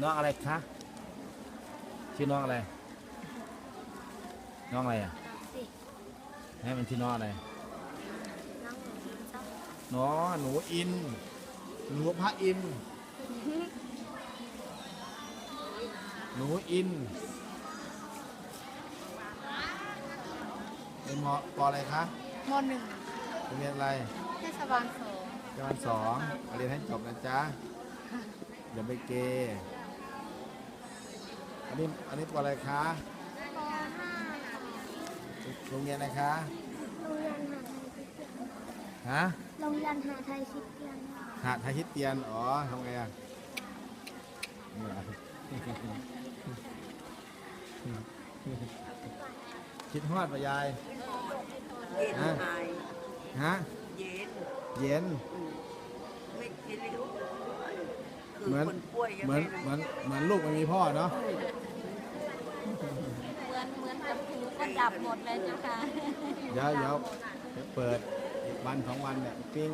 น้องอะไรคะชื่อน้องอะไร น้องอะไรอะสิให้มันชื่อน้องอะไรน้องหนูชอบน้องหนูอินหนูพระอินทร์หนูอินเป็นมปออะไรคะมหนึ่งโรงเรียนอะไรเทศบาลสองจังหวัดสองเรียนให้จบนะจ๊ะอย่าไปเกย์ อันนี้อันนี้ปออะไรคะปห้าโรงเรียนอะไรคะโรงเรียนหาไทยคริสเตียนฮะโรงเรียนหาไทยคริสเตียนหาดไทยคริดเตียนอ๋อทำไงอะเนี่ยคิดฮอดปะยายเย็นฮะหายฮะเย็นเย็นอืมไม่กินเลยลูก คือเหมือนคนป่วยยังเหมือนไงเหมือนเหมือนลูกไม่มีพ่อเนาะเหมือนเหมือนกับหูก็ดับหมดเลยเจ้าค่ะเดี๋ยวเดี๋ยวเดี๋ยวเปิดอีกวันสองวันเนี่ยปิ้ง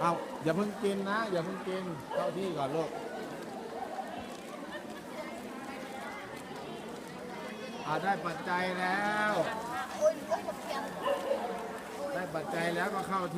เอาอย่าเพิ่งกินนะ อย่าเพิ่งกินเข้าที่ก่อนลูก อาได้ปัจจัยแล้ว ได้ปัจจัยแล้วก็เข้าที่